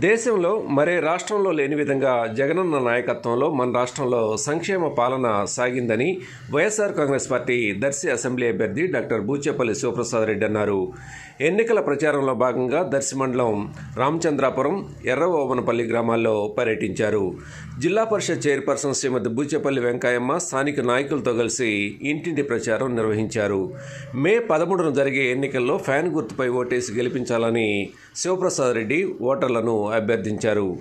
దేశంలో మరే రాష్ట్రంలో లేని విధంగా జగనన్న నాయకత్వంలో మన రాష్ట్రంలో సంక్షేమ పాలన సాగిందని YSR Congress party Darsi assembly అభ్యర్థి డాక్టర్ బూచేపల్లి శివప్రసాద్ రెడ్డి అన్నారు. ఎన్నికల ప్రచారంలో భాగంగా దర్శి మండలం రామచంద్రాపురం ఎర్రవోవనపల్లి గ్రామాల్లో పర్యటించారు. జిల్లా పరిషత్ చైర్పర్సన్ శ్రీమతి బూచేపల్లి వెంకయ్యమ్మ స్థానిక నాయకులతో కలిసి ఇంటింటి ప్రచారం నిర్వహించారు. మే పదమూడున జరిగే ఎన్నికల్లో ఫ్యాన్ గుర్తుపై ఓటేసి గెలిపించాలని శివప్రసాద్ రెడ్డి ఓటర్లను అభ్యర్థించారు.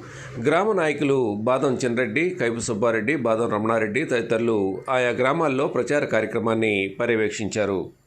గ్రామ నాయకులు బాదం చిన్నరెడ్డి కైపు సుబ్బారెడ్డి బాదం రమణారెడ్డి తదితరులు ఆయా గ్రామాల్లో ప్రచార కార్యక్రమాన్ని పర్యవేక్షించారు.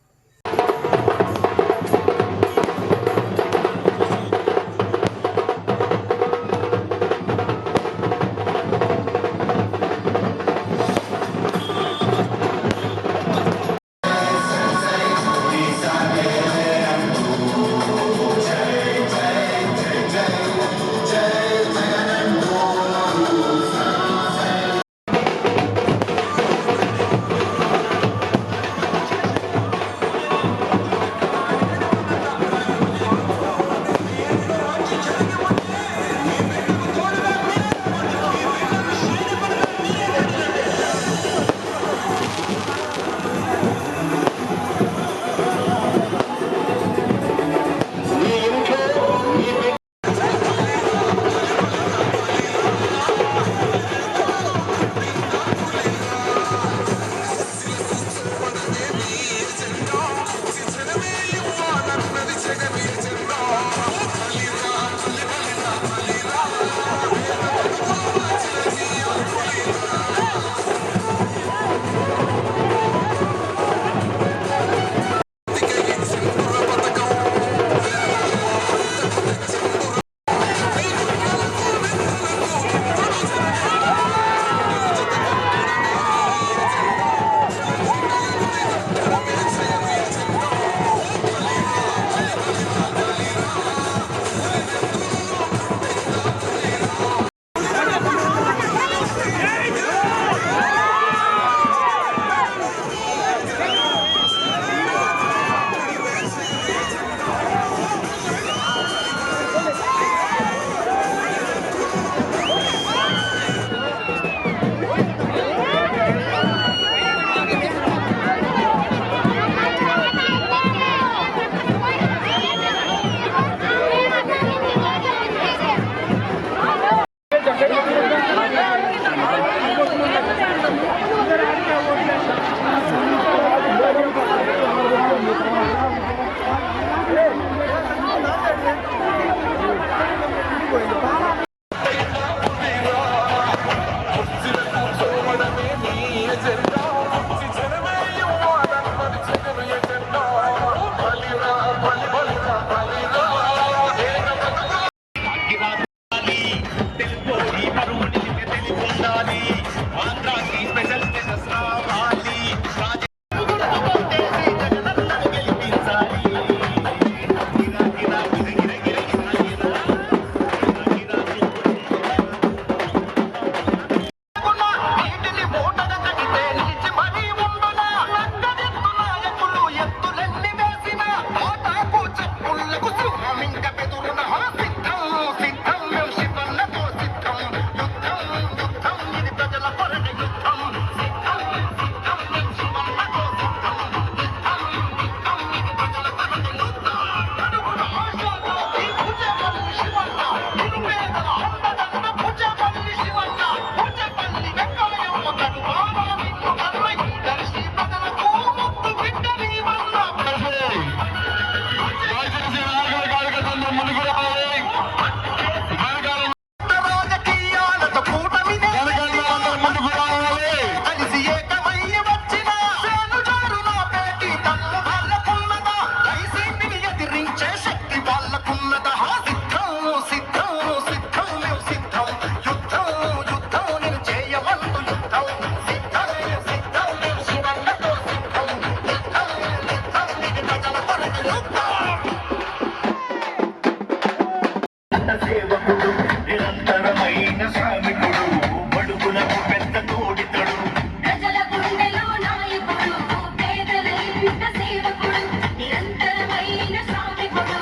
సేవకుడు నిరంతరమైన శ్రామికుడు బడుగులకు పెద్ద తోడితడు. ప్రజల గుండెలో నాయకుడు పేదల ఇంట సేవకుడు నిరంతరమైన శ్రామికుడు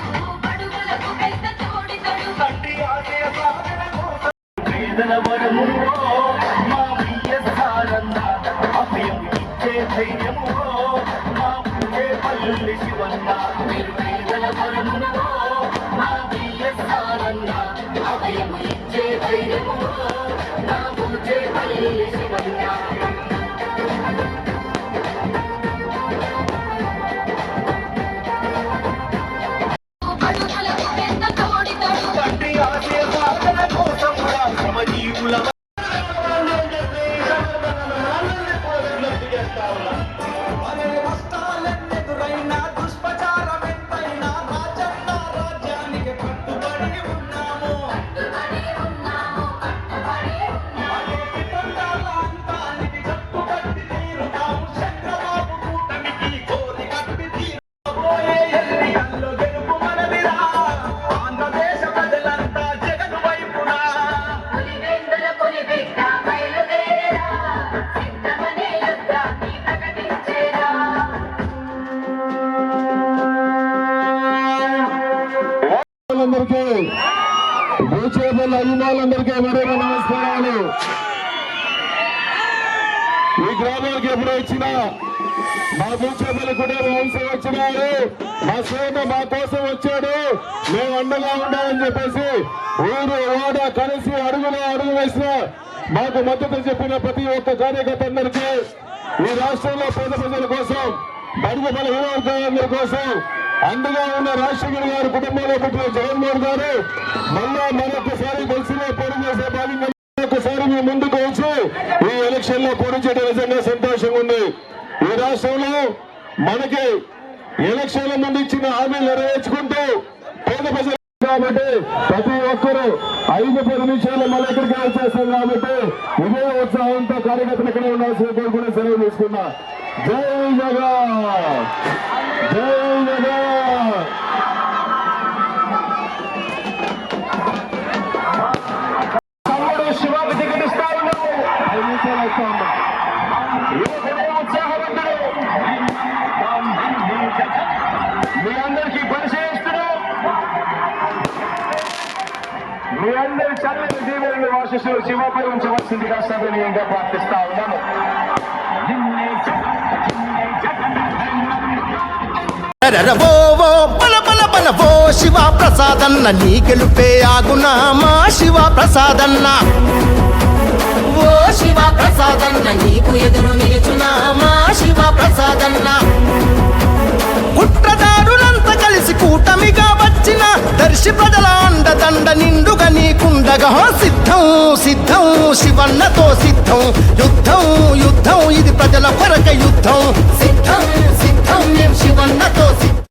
బడుగులకు పెద్ద తోడితడు. తండ్రి ఆశయ సాధన కోసం వేదన వరము మా అభయం ఇచ్చే ధైర్యము మా పూజే పల్లి శివన్న. మీరు వేదన వరము ఇచ్చే భూచేపల్లి అభిమానులందరికీ మరో నమస్కారాలు. ఈ గ్రామానికి ఎప్పుడు వచ్చినా మా భూచేపల్లి కుటుంబ వంశం వచ్చినారు. మా సోమ మా కోసం వచ్చాడు. మేము అండగా ఉండాలని చెప్పేసి ఊరు ఓడ కలిసి అడుగులో అడుగు వేసిన మాకు మద్దతు చెప్పిన ప్రతి ఒక్క కార్యకర్తందరికీ ఈ రాష్ట్రంలో పేద ప్రజల కోసం బడుగు బలహీన వర్గాలందరి కోసం అండగా ఉన్న రాజశేఖర్ గారి కుటుంబంలో పుట్టిన జగన్మోహన్ గారు మళ్ళా మరొకసారి కలిసిలో పోటీ చేసే భాగంగా ఒకసారి మీ ముందుకు వచ్చి ఈ ఎలక్షన్లో పోటీ చేయడం నిజంగా సంతోషంగా ఉంది. ఈ రాష్ట్రంలో మనకి ఎలక్షన్ల ముందు ఇచ్చిన హామీలు నెరవేర్చుకుంటూ పేద ప్రజలు కాబట్టి ప్రతి ఒక్కరూ ఐదు పది నిమిషాలు మళ్ళీ ఇక్కడికి వచ్చేస్తాం కాబట్టి ఇదే ఉత్సాహంతో కార్యకర్తలు ఇక్కడ ఉండాల్సిన కోరుకునే సెలవు తీసుకున్నా. జై జగన్! జై దీవెనలు ఆశిస్తూ శివపై ఉంచవలసిందిగా సభనీయంగా ప్రార్థిస్తా ఉన్నాను ఓ శివ ప్రసాదన్న నీ గెలుపే ఆగునా మా శివ ప్రసాదన్న. ఓ శివ ప్రసాదన్న నీకు ఎదురు నిలుచునా మా శివ ప్రసాదన్న. కుట్రదారులంతా కలిసి కూటమిగా వచ్చిన దర్శి ప్రజల అండదండ నిండుగా నీకుండగా సిద్ధం సిద్ధం శివన్నతో సిద్ధం. యుద్ధం యుద్ధం ఇది ప్రజల కొరక యుద్ధం. సిద్ధం సిద్ధం మేము శివన్నతో సిద్ధం.